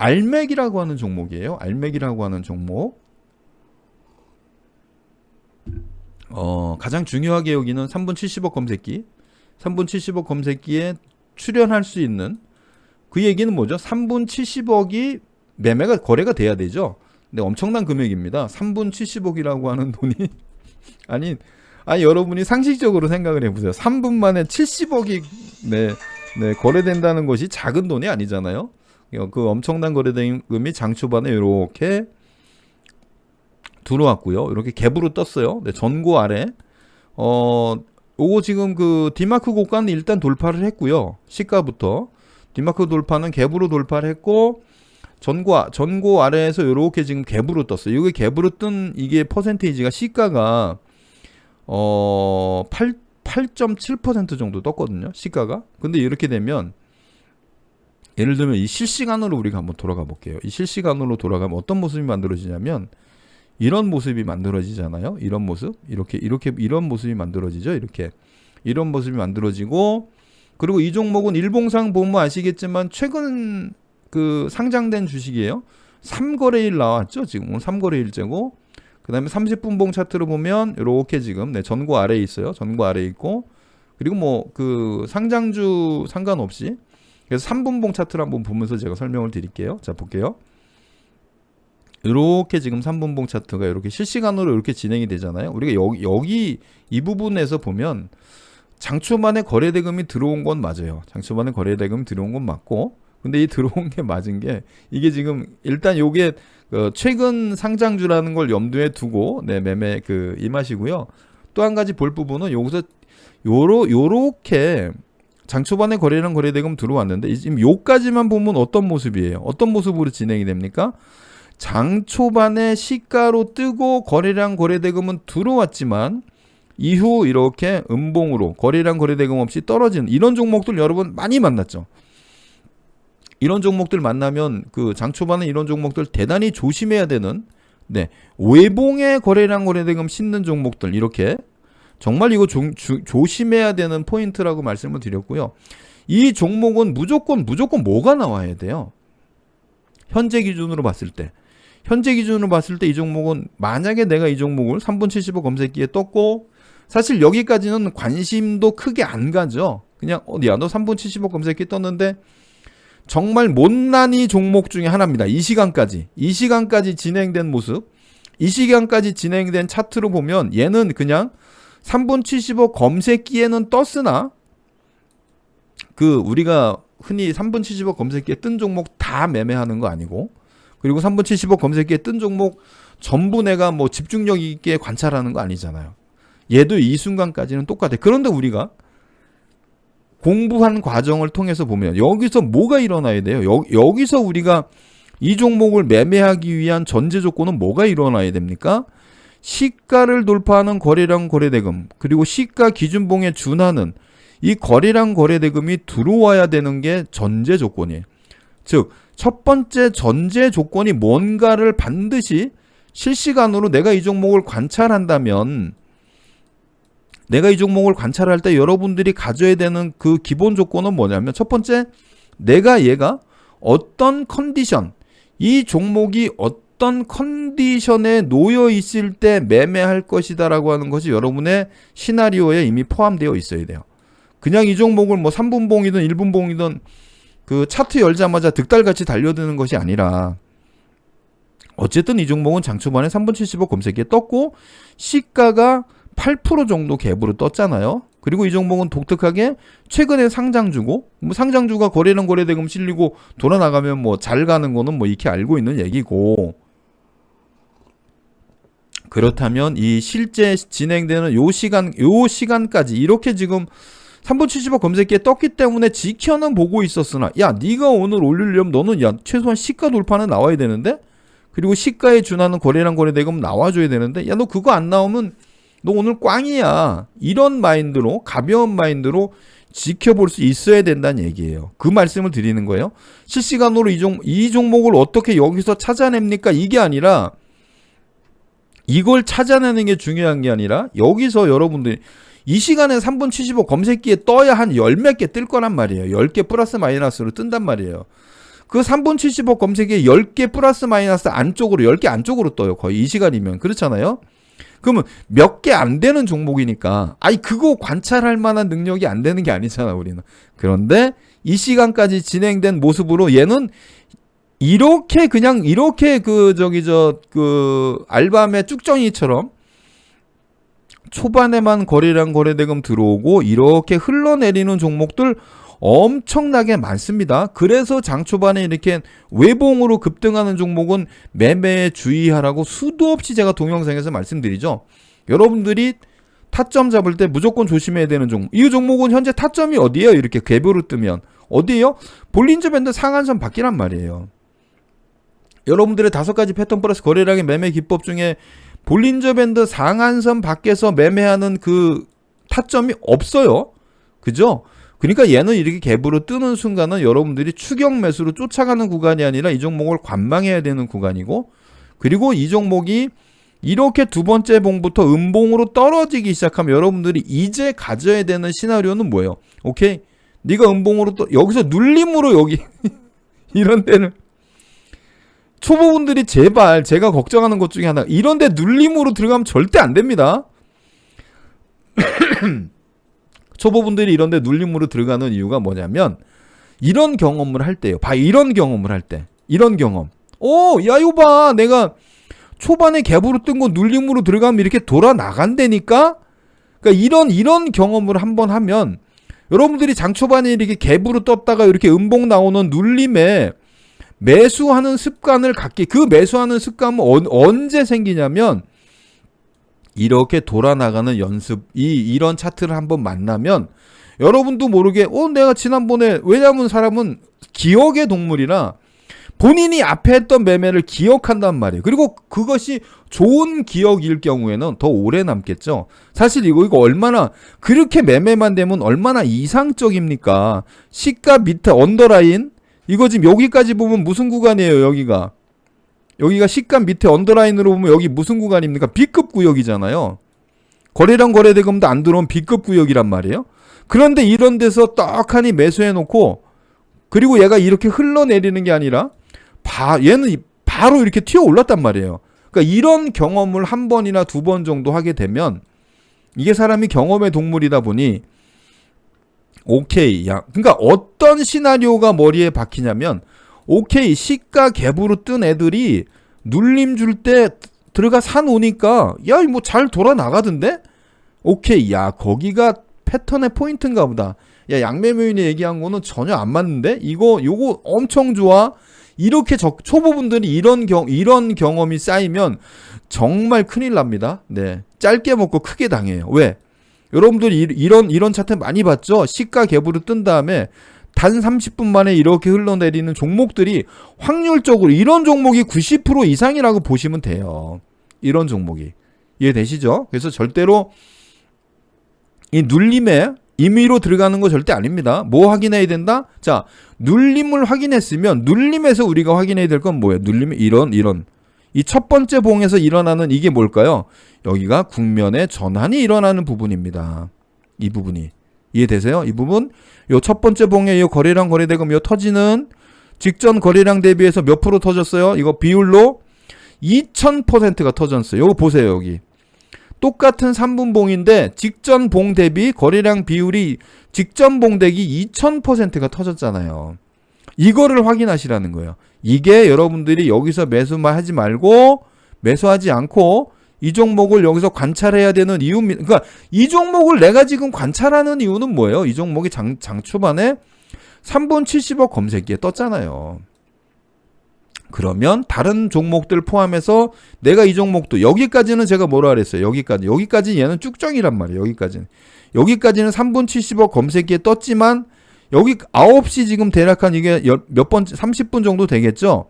알맥이라고 하는 종목이에요. 알맥이라고 하는 종목. 어, 가장 중요하게 여기는 3분 70억 검색기. 3분 70억 검색기에 출연할 수 있는 그 얘기는 뭐죠? 3분 70억이 매매가 거래가 돼야 되죠. 근데 엄청난 금액입니다. 3분 70억이라고 하는 돈이 아니 아니 여러분이 상식적으로 생각을 해보세요. 3분 만에 70억이 네, 네 거래된다는 것이 작은 돈이 아니잖아요. 그 엄청난 거래대금이 장 초반에 이렇게 들어왔고요. 이렇게 갭으로 떴어요. 네, 전고 아래. 어, 요거 지금 그 디마크 고가는 일단 돌파를 했고요. 시가부터. 디마크 돌파는 갭으로 돌파를 했고 전고 아- 전고 아래에서 이렇게 지금 갭으로 떴어요. 이게 갭으로 뜬 이게 퍼센테이지가 시가가 어 8, 8.7% 정도 떴거든요. 시가가. 근데 이렇게 되면 예를 들면 이 실시간으로 우리가 한번 돌아가 볼게요. 이 실시간으로 돌아가면 어떤 모습이 만들어지냐면 이런 모습이 만들어지잖아요. 이런 모습. 이렇게 이렇게 이런 모습이 만들어지죠. 이렇게 이런 모습이 만들어지고 그리고 이 종목은 일봉상 보면 아시겠지만 최근 그 상장된 주식이에요. 3거래일 나왔죠. 지금 오늘 3거래일째고 그다음에 30분봉 차트로 보면 이렇게 지금 네, 전고 아래에 있어요. 전고 아래에 있고 그리고 뭐 그 상장주 상관없이 그래서 3분봉 차트를 한번 보면서 제가 설명을 드릴게요. 자, 볼게요. 이렇게 지금 3분봉 차트가 이렇게 실시간으로 이렇게 진행이 되잖아요. 우리가 여기, 여기 이 부분에서 보면 장초반에 거래대금이 들어온 건 맞아요. 장초반에 거래대금이 들어온 건 맞고 근데 이 들어온 게 맞은 게 이게 지금 일단 요게 그 최근 상장주라는 걸 염두에 두고 네 매매 그 임하시고요. 또 한 가지 볼 부분은 여기서 요로 요렇게 장초반에 거래량 거래대금 들어왔는데 지금 요까지만 보면 어떤 모습이에요? 어떤 모습으로 진행이 됩니까? 장초반에 시가로 뜨고 거래량 거래대금은 들어왔지만 이후 이렇게 음봉으로 거래량 거래대금 없이 떨어지는 이런 종목들 여러분 많이 만났죠. 이런 종목들 만나면 그 장초반에 이런 종목들 대단히 조심해야 되는 네 외봉의 거래량 거래대금 씻는 종목들 이렇게 정말 이거 조, 조, 조심해야 되는 포인트라고 말씀을 드렸고요. 이 종목은 무조건 무조건 뭐가 나와야 돼요. 현재 기준으로 봤을 때 현재 기준으로 봤을 때 이 종목은 만약에 내가 이 종목을 3분 75 검색기에 떴고 사실 여기까지는 관심도 크게 안 가죠. 그냥 어디야 너 3분 75 검색기 떴는데 정말 못난이 종목 중에 하나입니다. 이 시간까지 이 시간까지 진행된 모습 이 시간까지 진행된 차트로 보면 얘는 그냥 3분 75 검색기에는 떴으나 그 우리가 흔히 3분 75 검색기에 뜬 종목 다 매매하는 거 아니고 그리고 3분 75 검색기에 뜬 종목 전부 내가 뭐 집중력 있게 관찰하는 거 아니잖아요. 얘도 이 순간까지는 똑같아. 그런데 우리가 공부한 과정을 통해서 보면 여기서 뭐가 일어나야 돼요? 여, 여기서 우리가 이 종목을 매매하기 위한 전제 조건은 뭐가 일어나야 됩니까? 시가를 돌파하는 거래량 거래대금 그리고 시가 기준봉에 준하는 이 거래량 거래대금이 들어와야 되는 게 전제 조건이에요. 즉, 첫 번째 전제 조건이 뭔가를 반드시 실시간으로 내가 이 종목을 관찰한다면 내가 이 종목을 관찰할 때 여러분들이 가져야 되는 그 기본 조건은 뭐냐면 첫 번째 내가 얘가 어떤 컨디션 이 종목이 어떤 컨디션에 놓여 있을 때 매매할 것이다라고 하는 것이 여러분의 시나리오에 이미 포함되어 있어야 돼요. 그냥 이 종목을 뭐 3분봉이든 1분봉이든 그 차트 열자마자 득달같이 달려드는 것이 아니라 어쨌든 이 종목은 장초반에 3분 75 검색기에 떴고 시가가 8% 정도 갭으로 떴잖아요. 그리고 이 종목은 독특하게 최근에 상장주고 뭐 상장주가 거래량 거래대금 실리고 돌아 나가면 뭐 잘 가는 거는 뭐 이렇게 알고 있는 얘기고 그렇다면 이 실제 진행되는 요 시간 요 시간까지 이렇게 지금 3분 70억 검색기에 떴기 때문에 지켜는 보고 있었으나 야 네가 오늘 올리려면 너는 야 최소한 시가 돌파는 나와야 되는데 그리고 시가에 준하는 거래량 거래대금 나와줘야 되는데 야 너 그거 안 나오면 너 오늘 꽝이야 이런 마인드로 가벼운 마인드로 지켜볼 수 있어야 된다는 얘기예요. 그 말씀을 드리는 거예요. 실시간으로 이, 종, 이 종목을 어떻게 여기서 찾아냅니까? 이게 아니라 이걸 찾아내는 게 중요한 게 아니라 여기서 여러분들이 이 시간에 3분 75 검색기에 떠야 한 열 몇 개 뜰 거란 말이에요. 10개 플러스 마이너스로 뜬단 말이에요. 그 3분 70억 검색에 10개 플러스 마이너스 안쪽으로 10개 안쪽으로 떠요. 거의 이 시간이면. 그렇잖아요. 그러면 몇 개 안 되는 종목이니까 아이 그거 관찰할 만한 능력이 안 되는 게 아니잖아, 우리는. 그런데 이 시간까지 진행된 모습으로 얘는 이렇게 그냥 이렇게 그 저기 저 그 알밤의 쭉정이처럼 초반에만 거래량 거래대금 들어오고 이렇게 흘러내리는 종목들 엄청나게 많습니다. 그래서 장 초반에 이렇게 외봉으로 급등하는 종목은 매매에 주의하라고 수도 없이 제가 동영상에서 말씀드리죠. 여러분들이 타점 잡을 때 무조건 조심해야 되는 종목. 이 종목은 현재 타점이 어디예요? 이렇게 갭으로 뜨면 어디예요? 볼린저 밴드 상한선 밖이란 말이에요. 여러분들의 다섯 가지 패턴 플러스 거래량의 매매 기법 중에 볼린저 밴드 상한선 밖에서 매매하는 그 타점이 없어요. 그죠? 그러니까 얘는 이렇게 갭으로 뜨는 순간은 여러분들이 추격 매수로 쫓아가는 구간이 아니라 이 종목을 관망해야 되는 구간이고 그리고 이 종목이 이렇게 두 번째 봉부터 음봉으로 떨어지기 시작하면 여러분들이 이제 가져야 되는 시나리오는 뭐예요? 오케이? 네가 음봉으로 또 여기서 눌림으로 여기 이런 데는 초보분들이 제발 제가 걱정하는 것 중에 하나 이런 데 눌림으로 들어가면 절대 안 됩니다. 초보분들이 이런 데 눌림으로 들어가는 이유가 뭐냐면 이런 경험을 할 때요. 봐 이런 경험을 할 때. 이런 경험. 오, 야 이거 봐. 내가 초반에 갭으로 뜬 거 눌림으로 들어가면 이렇게 돌아 나간다니까? 그러니까 이런 이런 경험을 한번 하면 여러분들이 장 초반에 이렇게 갭으로 떴다가 이렇게 음봉 나오는 눌림에 매수하는 습관을 갖게 그 매수하는 습관은 언, 언제 생기냐면 이렇게 돌아나가는 연습 이 이런 차트를 한번 만나면 여러분도 모르게 어 내가 지난번에 왜냐면 사람은 기억의 동물이라 본인이 앞에 했던 매매를 기억한단 말이에요. 그리고 그것이 좋은 기억일 경우에는 더 오래 남겠죠. 사실 이거 이거 얼마나 그렇게 매매만 되면 얼마나 이상적입니까? 시가 밑에 언더라인 이거 지금 여기까지 보면 무슨 구간이에요, 여기가? 여기가 시가 밑에 언더라인으로 보면 여기 무슨 구간입니까? B급 구역이잖아요. 거래량 거래대금도 안 들어온 B급 구역이란 말이에요. 그런데 이런 데서 떡하니 매수해 놓고 그리고 얘가 이렇게 흘러내리는 게 아니라 바, 얘는 바로 이렇게 튀어 올랐단 말이에요. 그러니까 이런 경험을 한 번이나 두 번 정도 하게 되면 이게 사람이 경험의 동물이다 보니 오케이 야 그러니까 어떤 시나리오가 머리에 박히냐면 오케이 시가 갭으로 뜬 애들이 눌림 줄 때 들어가 산 오니까 야 뭐 잘 돌아 나가던데 오케이 야 거기가 패턴의 포인트인가 보다 야 양매묘인이 얘기한 거는 전혀 안 맞는데 이거 요거 엄청 좋아 이렇게 적, 초보분들이 이런 경 이런 경험이 쌓이면 정말 큰일 납니다. 네. 짧게 먹고 크게 당해요. 왜? 여러분들이 이- 이런 이런 차트 많이 봤죠? 시가 갭으로 뜬 다음에 단 30분 만에 이렇게 흘러내리는 종목들이 확률적으로 이런 종목이 90% 이상이라고 보시면 돼요. 이런 종목이. 이해되시죠? 그래서 절대로 이 눌림에 임의로 들어가는 거 절대 아닙니다. 뭐 확인해야 된다? 자, 눌림을 확인했으면 눌림에서 우리가 확인해야 될 건 뭐예요? 눌림 이런 이런 이 첫 번째 봉에서 일어나는 이게 뭘까요? 여기가 국면의 전환이 일어나는 부분입니다. 이 부분이 이해되세요? 이 부분 요 첫 번째 봉에 이 거래량 거래대금 요 터지는 직전 거래량 대비해서 몇 프로 터졌어요? 이거 비율로 2000%가 터졌어요. 요거 보세요, 여기. 똑같은 3분 봉인데 직전 봉 대비 거래량 비율이 직전 봉 대기 2000%가 터졌잖아요. 이거를 확인하시라는 거예요. 이게 여러분들이 여기서 매수만 하지 말고 매수하지 않고 이 종목을 여기서 관찰해야 되는 이유입니다. 그러니까 이 종목을 내가 지금 관찰하는 이유는 뭐예요? 이 종목이 장, 장 초반에 3분 70억 검색기에 떴잖아요. 그러면 다른 종목들 포함해서 내가 이 종목도 여기까지는 제가 뭐라 그랬어요? 여기까지. 여기까지 얘는 쭉정이란 말이에요. 여기까지는. 여기까지는 3분 70억 검색기에 떴지만 여기 9시 지금 대략 한 이게 여- 몇 번, 30분 정도 되겠죠?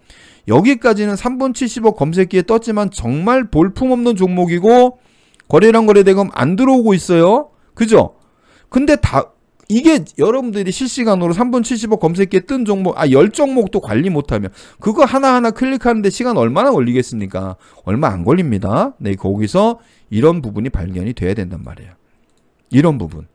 여기까지는 3분 70억 검색기에 떴지만 정말 볼품없는 종목이고 거래량 거래대금 안 들어오고 있어요. 그죠? 근데 다 이게 여러분들이 실시간으로 3분 70억 검색기에 뜬 종목 아 10종목도 관리 못하면 그거 하나하나 클릭하는데 시간 얼마나 걸리겠습니까? 얼마 안 걸립니다. 네, 거기서 이런 부분이 발견이 돼야 된단 말이에요. 이런 부분.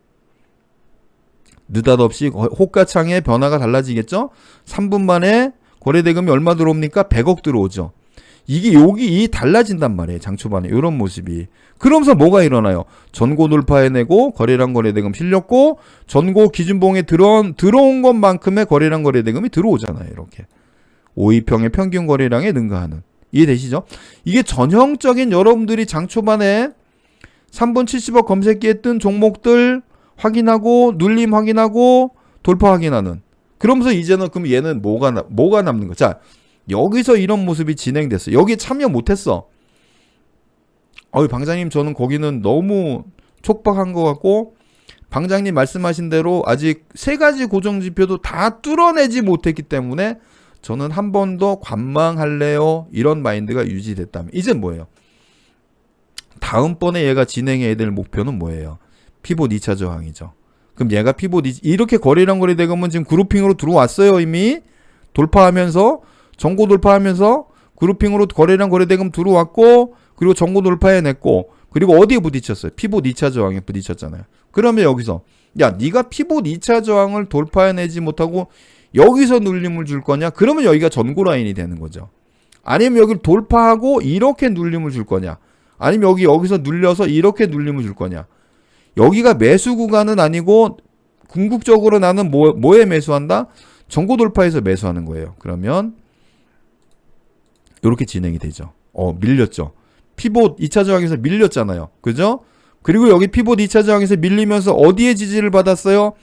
느닷없이 호- 호가창의 변화가 달라지겠죠? 3분 만에 거래대금이 얼마 들어옵니까? 100억 들어오죠. 이게 여기 이 달라진단 말이에요. 장 초반에 이런 모습이. 그러면서 뭐가 일어나요? 전고 돌파해내고 거래량 거래대금 실렸고 전고 기준봉에 들어온 들어온 것만큼의 거래량 거래대금이 들어오잖아요. 이렇게 5위평의 평균 거래량에 능가하는 이해되시죠? 이게 전형적인 여러분들이 장 초반에 3분 70억 검색기에 뜬 종목들 확인하고 눌림 확인하고 돌파 확인하는. 그러면서 이제는 그럼 얘는 뭐가 나, 뭐가 남는 거? 자 여기서 이런 모습이 진행됐어. 여기 참여 못했어. 어이 방장님 저는 거기는 너무 촉박한 것 같고 방장님 말씀하신 대로 아직 세 가지 고정 지표도 다 뚫어내지 못했기 때문에 저는 한 번 더 관망할래요. 이런 마인드가 유지됐다면 이제 뭐예요? 다음번에 얘가 진행해야 될 목표는 뭐예요? 피봇 2차 저항이죠. 그럼 얘가 피봇 2, 이렇게 거래량 거래대금은 지금 그룹핑으로 들어왔어요 이미 돌파하면서 전고 돌파하면서 그룹핑으로 거래량 거래 대금 들어왔고 그리고 전고 돌파해 냈고 그리고 어디에 부딪혔어요? 피봇 2차 저항에 부딪혔잖아요. 그러면 여기서 야 네가 피봇 2차 저항을 돌파해 내지 못하고 여기서 눌림을 줄 거냐? 그러면 여기가 전고 라인이 되는 거죠. 아니면 여기를 돌파하고 이렇게 눌림을 줄 거냐? 아니면 여기 여기서 눌려서 이렇게 눌림을 줄 거냐? 여기가 매수 구간은 아니고 궁극적으로 나는 뭐, 뭐에 매수한다? 전고 돌파해서 매수하는 거예요. 그러면 이렇게 진행이 되죠. 어, 밀렸죠. 피봇 2차 저항에서 밀렸잖아요. 그죠? 그리고 여기 피봇 2차 저항에서 밀리면서 어디에 지지를 받았어요?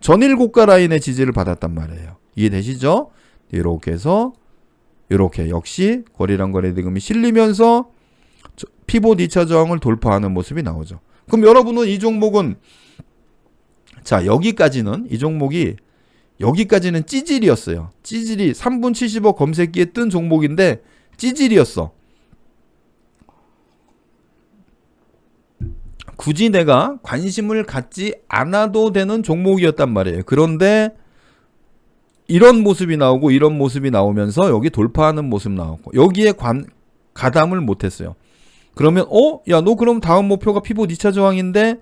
전일 고가 라인의 지지를 받았단 말이에요. 이해되시죠? 이렇게 해서 이렇게 역시 거래량 거래 대금이 실리면서 저- 피봇 2차 저항을 돌파하는 모습이 나오죠. 그럼 여러분은 이 종목은 자 여기까지는 이 종목이 여기까지는 찌질이었어요. 찌질이 3분 70억 검색기에 뜬 종목인데 찌질이었어. 굳이 내가 관심을 갖지 않아도 되는 종목이었단 말이에요. 그런데 이런 모습이 나오고 이런 모습이 나오면서 여기 돌파하는 모습 나왔고 여기에 관 가담을 못했어요. 그러면 어? 야 너 그럼 다음 목표가 피봇 2차 저항인데?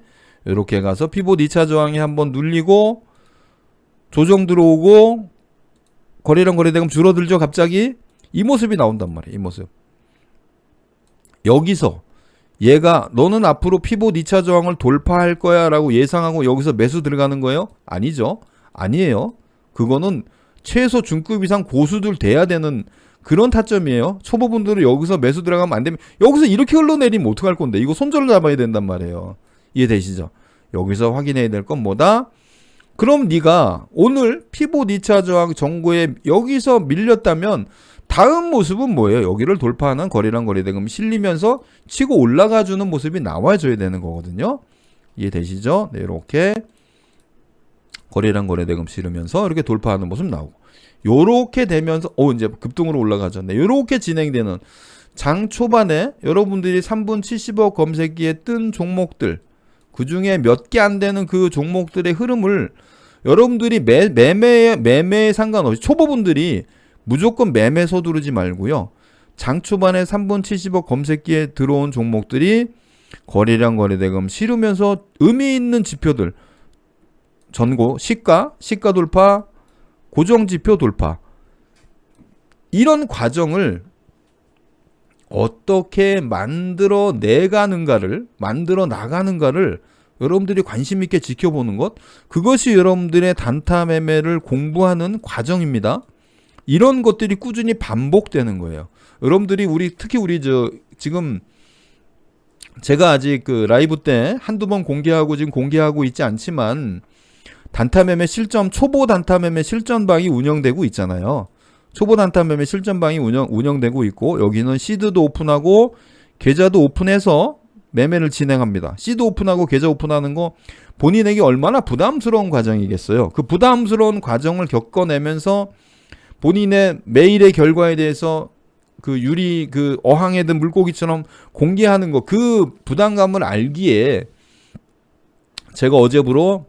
이렇게 가서 피봇 2차 저항에 한번 눌리고 조정 들어오고 거래량 거래대금 줄어들죠 갑자기? 이 모습이 나온단 말이에요 이 모습. 여기서 얘가 너는 앞으로 피봇 2차 저항을 돌파할 거야 라고 예상하고 여기서 매수 들어가는 거예요? 아니죠. 아니에요. 그거는 최소 중급 이상 고수들 돼야 되는 그런 타점이에요. 초보분들은 여기서 매수 들어가면 안 되면 여기서 이렇게 흘러내리면 어떡할 건데 이거 손절을 잡아야 된단 말이에요. 이해되시죠? 여기서 확인해야 될 건 뭐다? 그럼 네가 오늘 피봇 2차 저항 정고에 여기서 밀렸다면 다음 모습은 뭐예요? 여기를 돌파하는 거래량 거래대금 실리면서 치고 올라가 주는 모습이 나와줘야 되는 거거든요. 이해되시죠? 네, 이렇게 거래량 거래대금 실으면서 이렇게 돌파하는 모습 나오고 요렇게 되면서 어 이제 급등으로 올라가죠. 네, 요렇게 진행되는 장 초반에 여러분들이 3분 70억 검색기에 뜬 종목들 그 중에 몇 개 안 되는 그 종목들의 흐름을 여러분들이 매, 매매에 매매에 상관없이 초보분들이 무조건 매매 서두르지 말고요. 장 초반에 3분 70억 검색기에 들어온 종목들이 거래량 거래대금 실으면서 의미 있는 지표들 전고 시가 시가 돌파 고정 지표 돌파 이런 과정을 어떻게 만들어 내가는가를 만들어 나가는가를 여러분들이 관심 있게 지켜보는 것 그것이 여러분들의 단타 매매를 공부하는 과정입니다. 이런 것들이 꾸준히 반복되는 거예요. 여러분들이 우리 특히 우리 저 지금 제가 아직 그 라이브 때 한두 번 공개하고 지금 공개하고 있지 않지만 단타 매매 실점 초보 단타 매매 실전방이 운영되고 있잖아요. 초보 단타 매매 실전방이 운영 운영되고 있고 여기는 시드도 오픈하고 계좌도 오픈해서 매매를 진행합니다. 시드 오픈하고 계좌 오픈하는 거 본인에게 얼마나 부담스러운 과정이겠어요. 그 부담스러운 과정을 겪어내면서 본인의 매일의 결과에 대해서 그 유리 그 어항에 든 물고기처럼 공개하는 거 그 부담감을 알기에 제가 어제부로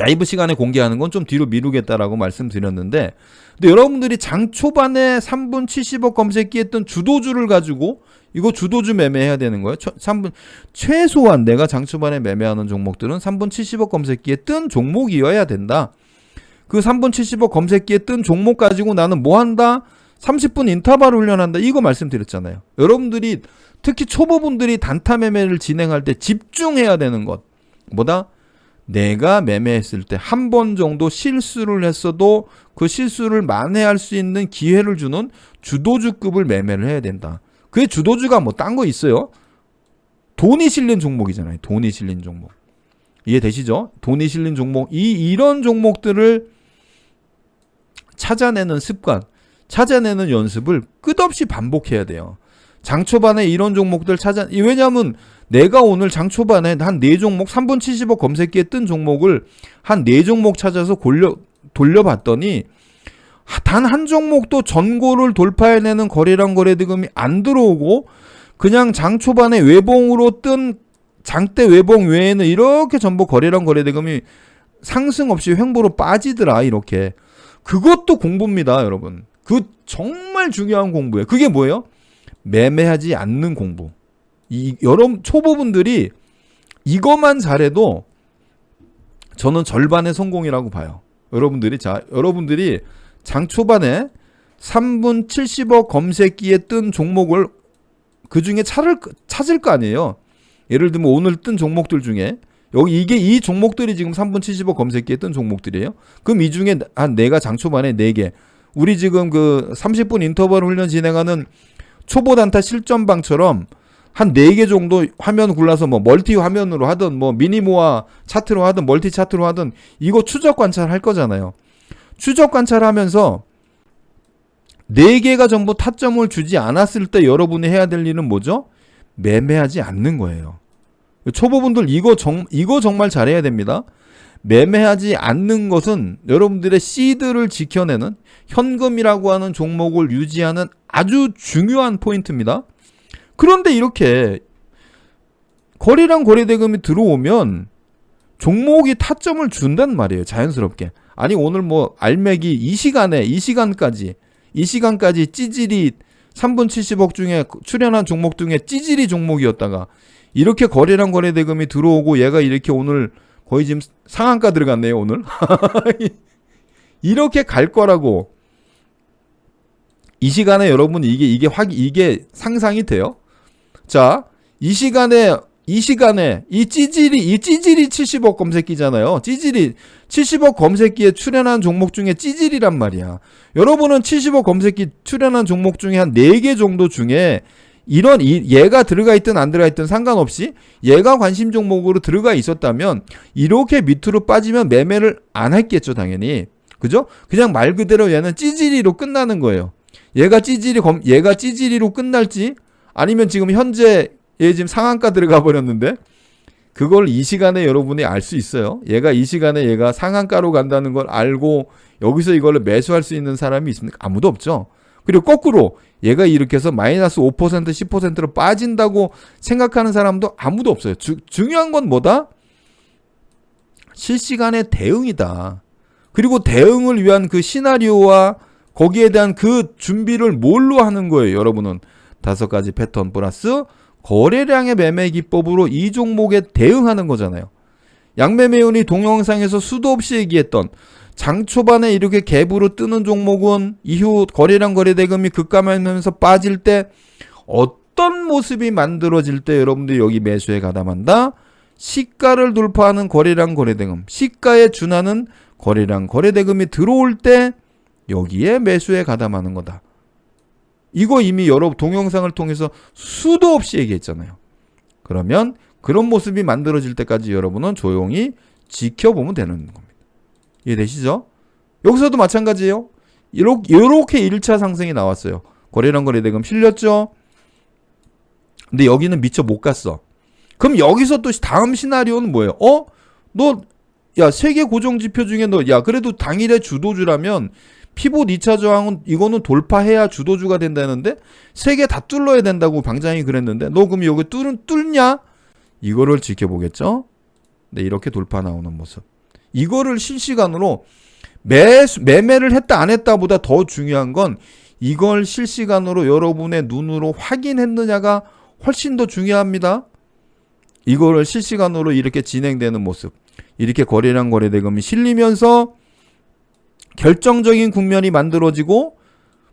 라이브 시간에 공개하는 건 좀 뒤로 미루겠다라고 말씀드렸는데 근데 여러분들이 장 초반에 3분 70억 검색기 했던 주도주를 가지고 이거 주도주 매매해야 되는 거예요. 3분 최소한 내가 장 초반에 매매하는 종목들은 3분 70억 검색기에 뜬 종목이어야 된다. 그 3분 70억 검색기에 뜬 종목 가지고 나는 뭐 한다? 30분 인터벌 훈련한다. 이거 말씀드렸잖아요. 여러분들이 특히 초보분들이 단타 매매를 진행할 때 집중해야 되는 것. 뭐다? 내가 매매했을 때 한 번 정도 실수를 했어도 그 실수를 만회할 수 있는 기회를 주는 주도주급을 매매를 해야 된다. 그게 주도주가 뭐 딴 거 있어요? 돈이 실린 종목이잖아요. 돈이 실린 종목. 이해되시죠? 돈이 실린 종목. 이 이런 종목들을 찾아내는 습관, 찾아내는 연습을 끝없이 반복해야 돼요. 장 초반에 이런 종목들 찾아 왜냐하면 내가 오늘 장 초반에 한 네 종목 3분 70억 검색기에 뜬 종목을 한 네 종목 찾아서 골려 돌려봤더니 단 한 종목도 전고를 돌파해내는 거래량 거래 대금이 안 들어오고 그냥 장 초반에 외봉으로 뜬 장대 외봉 외에는 이렇게 전부 거래량 거래 대금이 상승 없이 횡보로 빠지더라 이렇게. 그것도 공부입니다 여러분. 그 정말 중요한 공부예요. 그게 뭐예요? 매매하지 않는 공부 이 여러분 초보분들이 이것만 잘해도 저는 절반의 성공이라고 봐요 여러분들이 자 여러분들이 장 초반에 3분 70억 검색기에 뜬 종목을 그 중에 찾을, 찾을 거 아니에요. 예를 들면 오늘 뜬 종목들 중에 여기 이게 이 종목들이 지금 3분 70억 검색기에 뜬 종목들이에요. 그럼 이 중에 한 내가 장 초반에 4개. 우리 지금 그 30분 인터벌 훈련 진행하는 초보 단타 실전방처럼 한 4개 정도 화면 굴러서 뭐 멀티 화면으로 하든 뭐 미니모아 차트로 하든 멀티 차트로 하든 이거 추적 관찰할 거잖아요. 추적 관찰하면서 네 개가 전부 타점을 주지 않았을 때 여러분이 해야 될 일은 뭐죠? 매매하지 않는 거예요. 초보분들 이거 정 이거 정말 잘해야 됩니다. 매매하지 않는 것은 여러분들의 시드를 지켜내는 현금이라고 하는 종목을 유지하는 아주 중요한 포인트입니다. 그런데 이렇게 거래량 거래 대금이 들어오면 종목이 타점을 준단 말이에요. 자연스럽게. 아니 오늘 뭐 알맥이 이 시간에 이 시간까지 이 시간까지 찌질이 3분 70억 중에 출연한 종목 중에 찌질이 종목이었다가 이렇게 거래량 거래 대금이 들어오고 얘가 이렇게 오늘 거의 지금 상한가 들어갔네요 오늘 이렇게 갈 거라고 이 시간에 여러분 이게 이게 확 이게 상상이 돼요 자 이 시간에 이 시간에 이 찌질이 이 찌질이 70억 검색기잖아요. 찌질이 70억 검색기에 출연한 종목 중에 찌질이란 말이야. 여러분은 70억 검색기 출연한 종목 중에 한 4개 정도 중에 이런 이, 얘가 들어가 있든 안 들어가 있든 상관없이 얘가 관심 종목으로 들어가 있었다면 이렇게 밑으로 빠지면 매매를 안 했겠죠, 당연히. 그죠? 그냥 말 그대로 얘는 찌질이로 끝나는 거예요. 얘가 찌질이 검 얘가 찌질이로 끝날지 아니면 지금 현재 얘 지금 상한가 들어가 버렸는데 그걸 이 시간에 여러분이 알 수 있어요. 얘가 이 시간에 얘가 상한가로 간다는 걸 알고 여기서 이걸로 매수할 수 있는 사람이 있습니까? 아무도 없죠. 그리고 거꾸로 얘가 이렇게 해서 마이너스 5% 10%로 빠진다고 생각하는 사람도 아무도 없어요. 주, 중요한 건 뭐다? 실시간의 대응이다. 그리고 대응을 위한 그 시나리오와 거기에 대한 그 준비를 뭘로 하는 거예요, 여러분은? 다섯 가지 패턴 플러스 거래량의 매매 기법으로 이 종목에 대응하는 거잖아요. 양매매운이 동영상에서 수도 없이 얘기했던 장 초반에 이렇게 갭으로 뜨는 종목은 이후 거래량 거래대금이 급감하면서 빠질 때 어떤 모습이 만들어질 때 여러분들이 여기 매수에 가담한다? 시가를 돌파하는 거래량 거래대금, 시가에 준하는 거래량 거래대금이 들어올 때 여기에 매수에 가담하는 거다. 이거 이미 여러 동영상을 통해서 수도 없이 얘기했잖아요. 그러면 그런 모습이 만들어질 때까지 여러분은 조용히 지켜보면 되는 겁니다. 이해되시죠? 여기서도 마찬가지예요. 이렇게, 이렇게 1차 상승이 나왔어요. 거래량 거래대금 실렸죠? 근데 여기는 미처 못 갔어. 그럼 여기서 또 다음 시나리오는 뭐예요? 어? 너, 야, 세계 고정 지표 중에 너, 야, 그래도 당일의 주도주라면 피봇 2차 저항은 이거는 돌파해야 주도주가 된다는데 세 개 다 뚫어야 된다고 방장이 그랬는데 너 그럼 여기 뚫은 뚫냐? 이거를 지켜보겠죠? 네, 이렇게 돌파 나오는 모습. 이거를 실시간으로 매 매매를 했다 안 했다보다 더 중요한 건 이걸 실시간으로 여러분의 눈으로 확인했느냐가 훨씬 더 중요합니다. 이거를 실시간으로 이렇게 진행되는 모습. 이렇게 거래량 거래대금이 실리면서 결정적인 국면이 만들어지고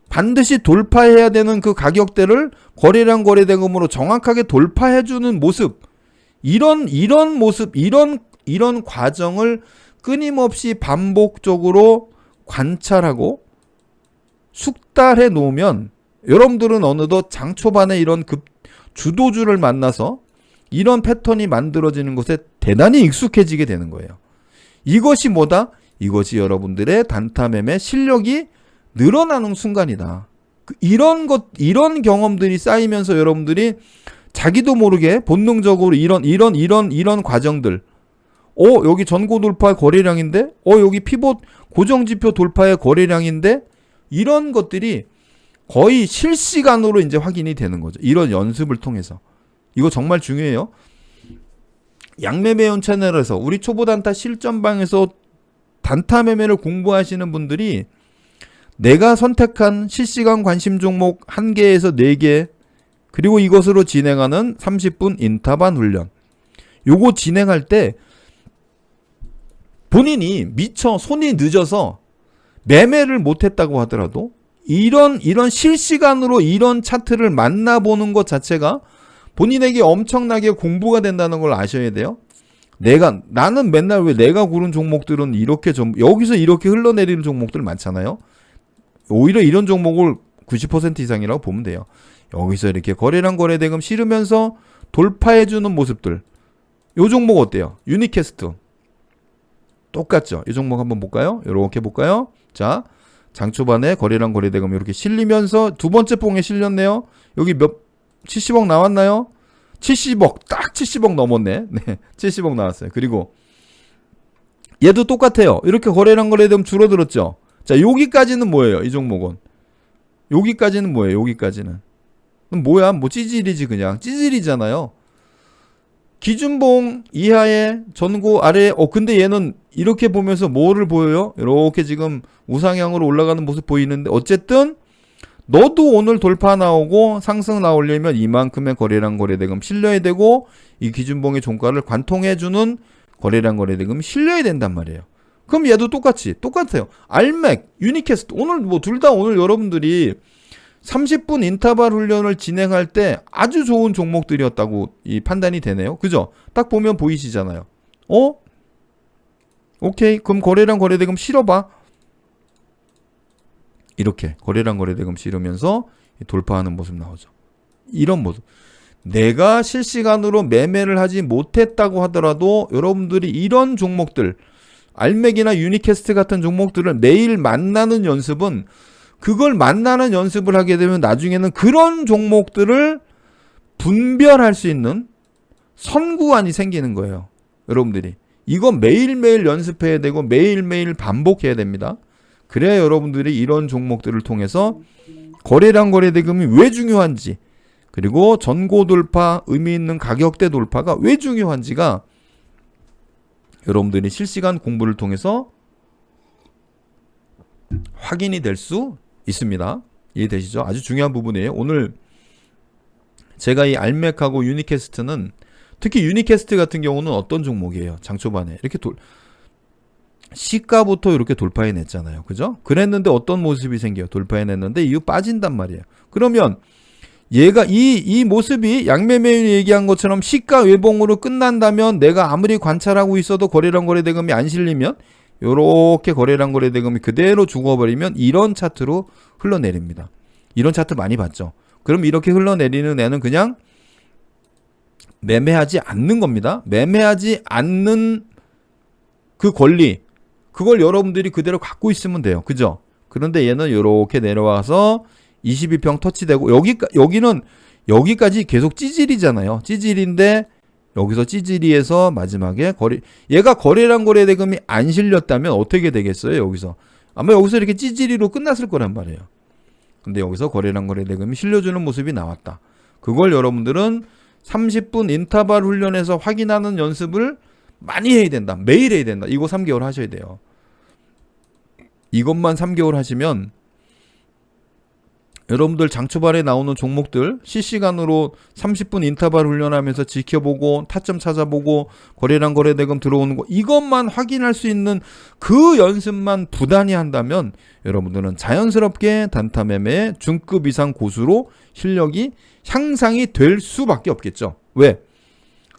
반드시 돌파해야 되는 그 가격대를 거래량 거래 대금으로 정확하게 돌파해 주는 모습 이런 이런 모습 이런 이런 과정을 끊임없이 반복적으로 관찰하고 숙달해 놓으면 여러분들은 어느덧 장 초반에 이런 급 주도주를 만나서 이런 패턴이 만들어지는 것에 대단히 익숙해지게 되는 거예요. 이것이 뭐다? 이것이 여러분들의 단타 매매 실력이 늘어나는 순간이다. 그 이런 것 이런 경험들이 쌓이면서 여러분들이 자기도 모르게 본능적으로 이런 이런 이런 이런 과정들 어 여기 전고 돌파 거래량인데 어 여기 피봇 고정 지표 돌파의 거래량인데 이런 것들이 거의 실시간으로 이제 확인이 되는 거죠. 이런 연습을 통해서. 이거 정말 중요해요. 양매매원 채널에서 우리 초보 단타 실전방에서 단타 매매를 공부하시는 분들이 내가 선택한 실시간 관심 종목 1개에서 4개 그리고 이것으로 진행하는 30분 인타반 훈련. 요거 진행할 때 본인이 미처 손이 늦어서 매매를 못했다고 하더라도 이런 이런 실시간으로 이런 차트를 만나보는 것 자체가 본인에게 엄청나게 공부가 된다는 걸 아셔야 돼요. 내가 나는 맨날 왜 내가 고른 종목들은 이렇게 좀 여기서 이렇게 흘러내리는 종목들 많잖아요. 오히려 이런 종목을 90% 이상이라고 보면 돼요. 여기서 이렇게 거래량 거래 대금 실으면서 돌파해 주는 모습들. 요 종목 어때요? 유니캐스트. 똑같죠? 이 종목 한번 볼까요? 이렇게 볼까요? 자, 장 초반에 거래량 거래 대금 이렇게 실리면서 두 번째 봉에 실렸네요. 여기 몇 70억 나왔나요? 70억 딱 70억 넘었네. 네, 70억 나왔어요. 그리고 얘도 똑같아요. 이렇게 거래량 거래대금 줄어들었죠. 자, 여기까지는 뭐예요? 이 종목은 여기까지는 뭐예요? 여기까지는 뭐야? 뭐 찌질이지 그냥 찌질이잖아요. 기준봉 이하의 전고 아래 어 근데 얘는 이렇게 보면서 뭐를 보여요? 이렇게 지금 우상향으로 올라가는 모습 보이는데 어쨌든 너도 오늘 돌파 나오고 상승 나오려면 이만큼의 거래량 거래대금 실려야 되고 이 기준봉의 종가를 관통해주는 거래량 거래대금 실려야 된단 말이에요. 그럼 얘도 똑같이 똑같아요. 알맥, 유니캐스트 오늘 뭐 둘 다 오늘 여러분들이 30분 인터벌 훈련을 진행할 때 아주 좋은 종목들이었다고 이 판단이 되네요. 그죠? 딱 보면 보이시잖아요. 어? 오케이. 그럼 거래량 거래대금 실어봐. 이렇게 거래량 거래 대금 실으면서 돌파하는 모습 나오죠. 이런 모습. 내가 실시간으로 매매를 하지 못했다고 하더라도 여러분들이 이런 종목들 알맥이나 유니캐스트 같은 종목들을 매일 만나는 연습은 그걸 만나는 연습을 하게 되면 나중에는 그런 종목들을 분별할 수 있는 선구안이 생기는 거예요. 여러분들이. 이거 매일매일 연습해야 되고 매일매일 반복해야 됩니다. 그래야 여러분들이 이런 종목들을 통해서 거래량 거래 대금이 왜 중요한지 그리고 전고 돌파 의미 있는 가격대 돌파가 왜 중요한지가 여러분들이 실시간 공부를 통해서 확인이 될 수 있습니다. 이해되시죠? 아주 중요한 부분이에요. 오늘 제가 이 알맥하고 유니캐스트는 특히 유니캐스트 같은 경우는 어떤 종목이에요? 장 초반에 이렇게 돌 시가부터 이렇게 돌파해냈잖아요. 그죠? 그랬는데 어떤 모습이 생겨요? 돌파해냈는데 이후 빠진단 말이에요. 그러면 얘가 이, 이 모습이 양매매인이 얘기한 것처럼 시가 외봉으로 끝난다면 내가 아무리 관찰하고 있어도 거래량 거래대금이 안 실리면 요렇게 거래량 거래대금이 그대로 죽어버리면 이런 차트로 흘러내립니다. 이런 차트 많이 봤죠. 그럼 이렇게 흘러내리는 애는 그냥 매매하지 않는 겁니다. 매매하지 않는 그 권리, 그걸 여러분들이 그대로 갖고 있으면 돼요. 그죠? 그런데 얘는 이렇게 내려와서 22평 터치되고 여기 여기는 여기까지 계속 찌질이잖아요. 찌질인데 여기서 찌질이에서 마지막에 거래 얘가 거래량 거래 대금이 안 실렸다면 어떻게 되겠어요? 여기서 아마 여기서 이렇게 찌질이로 끝났을 거란 말이에요. 근데 여기서 거래량 거래 대금이 실려주는 모습이 나왔다. 그걸 여러분들은 30분 인터벌 훈련에서 확인하는 연습을 많이 해야 된다. 매일 해야 된다. 이거 3개월 하셔야 돼요. 이것만 3개월 하시면 여러분들 장 초반에 나오는 종목들 실시간으로 30분 인터벌 훈련하면서 지켜보고 타점 찾아보고 거래량 거래 대금 들어오는 거 이것만 확인할 수 있는 그 연습만 부단히 한다면 여러분들은 자연스럽게 단타 매매 중급 이상 고수로 실력이 향상이 될 수밖에 없겠죠. 왜?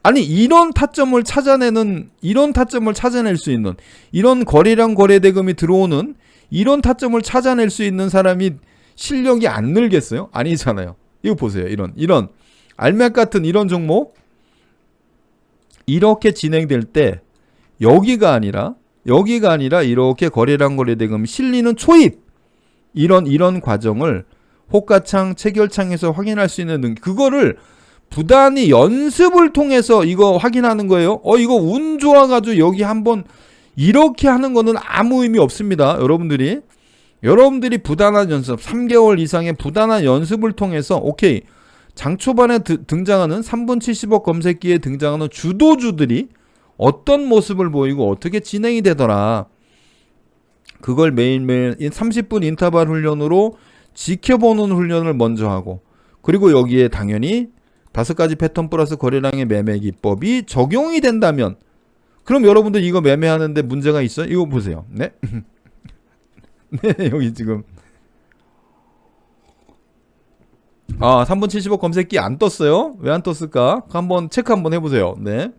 아니 이런 타점을 찾아내는 이런 타점을 찾아낼 수 있는 이런 거래량 거래 대금이 들어오는 이런 타점을 찾아낼 수 있는 사람이 실력이 안 늘겠어요? 아니잖아요. 이거 보세요. 이런 이런 알맥 같은 이런 종목 이렇게 진행될 때 여기가 아니라 여기가 아니라 이렇게 거래량 거래 대금 실리는 초입 이런 이런 과정을 호가창 체결창에서 확인할 수 있는 능 그거를 부단히 연습을 통해서 이거 확인하는 거예요. 어 이거 운 좋아가지고 여기 한번 이렇게 하는 거는 아무 의미 없습니다. 여러분들이 여러분들이 부단한 연습 3개월 이상의 부단한 연습을 통해서 오케이 장 초반에 드- 등장하는 3분 70억 검색기에 등장하는 주도주들이 어떤 모습을 보이고 어떻게 진행이 되더라. 그걸 매일매일 30분 인터벌 훈련으로 지켜보는 훈련을 먼저 하고 그리고 여기에 당연히 다섯 가지 패턴 플러스 거래량의 매매 기법이 적용이 된다면 그럼 여러분들 이거 매매하는데 문제가 있어요? 이거 보세요. 네. 네, 여기 지금 아, 3분 70억 검색기 안 떴어요? 왜 안 떴을까? 한번 체크 한번 해 보세요. 네.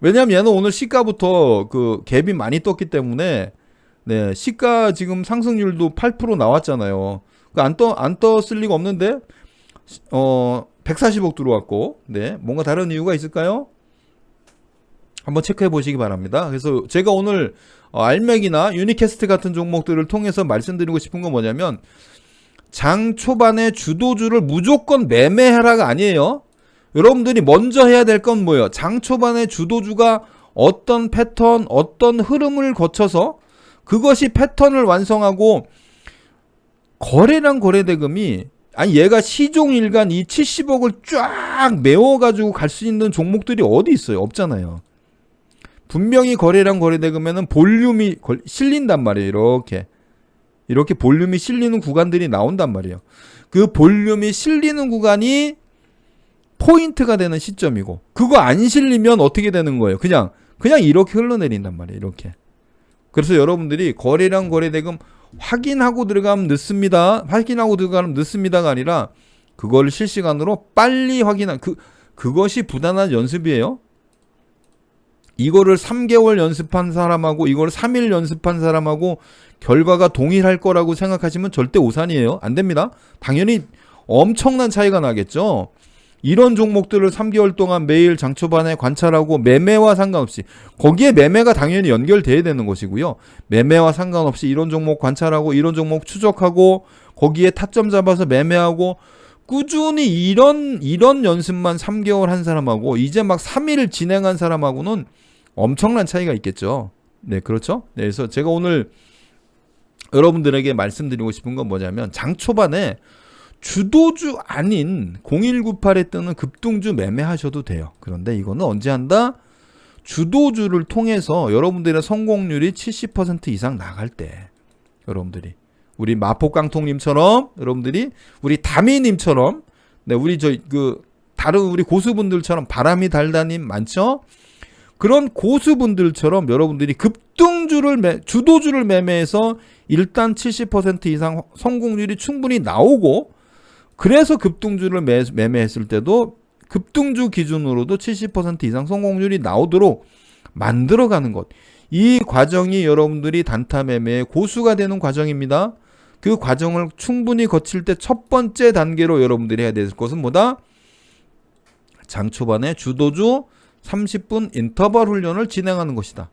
왜냐면 얘는 오늘 시가부터 그 갭이 많이 떴기 때문에 네, 시가 지금 상승률도 8% 나왔잖아요. 그 안 떠, 안 떴을 리가 없는데, 어, 140억 들어왔고, 네, 뭔가 다른 이유가 있을까요? 한번 체크해 보시기 바랍니다. 그래서 제가 오늘 어, 알맥이나 유니캐스트 같은 종목들을 통해서 말씀드리고 싶은 건 뭐냐면, 장 초반에 주도주를 무조건 매매해라가 아니에요. 여러분들이 먼저 해야 될 건 뭐예요? 장 초반에 주도주가 어떤 패턴, 어떤 흐름을 거쳐서 그것이 패턴을 완성하고 거래량 거래대금이 아니 얘가 시종일관 이 70억을 쫙 메워가지고 갈 수 있는 종목들이 어디 있어요? 없잖아요. 분명히 거래량 거래대금에는 볼륨이 걸- 실린단 말이에요. 이렇게 이렇게 볼륨이 실리는 구간들이 나온단 말이에요. 그 볼륨이 실리는 구간이 포인트가 되는 시점이고 그거 안 실리면 어떻게 되는 거예요? 그냥 그냥 이렇게 흘러내린단 말이에요. 이렇게. 그래서 여러분들이 거래량 거래대금 확인하고 들어가면 늦습니다. 확인하고 들어가면 늦습니다가 아니라 그걸 실시간으로 빨리 확인한 그 그것이 부단한 연습이에요. 이거를 3개월 연습한 사람하고 이걸 3일 연습한 사람하고 결과가 동일할 거라고 생각하시면 절대 오산이에요. 안 됩니다. 당연히 엄청난 차이가 나겠죠. 이런 종목들을 3개월 동안 매일 장 초반에 관찰하고 매매와 상관없이 거기에 매매가 당연히 연결돼야 되는 것이고요. 매매와 상관없이 이런 종목 관찰하고 이런 종목 추적하고 거기에 타점 잡아서 매매하고 꾸준히 이런 이런 연습만 3개월 한 사람하고 이제 막 3일 진행한 사람하고는 엄청난 차이가 있겠죠. 네, 그렇죠? 네, 그래서 제가 오늘 여러분들에게 말씀드리고 싶은 건 뭐냐면 장 초반에 주도주 아닌 0198에 뜨는 급등주 매매하셔도 돼요. 그런데 이거는 언제 한다? 주도주를 통해서 여러분들의 성공률이 70% 이상 나갈 때 여러분들이 우리 마포깡통님처럼 여러분들이 우리 다미님처럼 네 우리 저 그 다른 우리 고수분들처럼 바람이 달다님 많죠? 그런 고수분들처럼 여러분들이 급등주를 매, 주도주를 매매해서 일단 70% 이상 성공률이 충분히 나오고 그래서 급등주를 매, 매매했을 때도 급등주 기준으로도 70% 이상 성공률이 나오도록 만들어가는 것. 이 과정이 여러분들이 단타 매매의 고수가 되는 과정입니다. 그 과정을 충분히 거칠 때 첫 번째 단계로 여러분들이 해야 될 것은 뭐다? 장 초반에 주도주 30분 인터벌 훈련을 진행하는 것이다.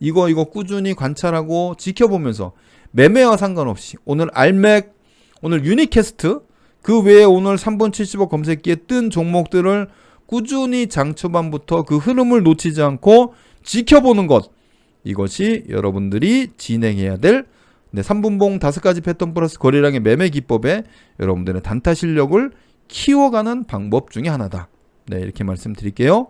이거 이거 꾸준히 관찰하고 지켜보면서 매매와 상관없이 오늘 알맥, 오늘 유니캐스트 그 외에 오늘 3분 70억 검색기에 뜬 종목들을 꾸준히 장 초반부터 그 흐름을 놓치지 않고 지켜보는 것. 이것이 여러분들이 진행해야 될 네, 3분봉 5가지 패턴 플러스 거래량의 매매 기법에 여러분들의 단타 실력을 키워가는 방법 중에 하나다. 네, 이렇게 말씀드릴게요.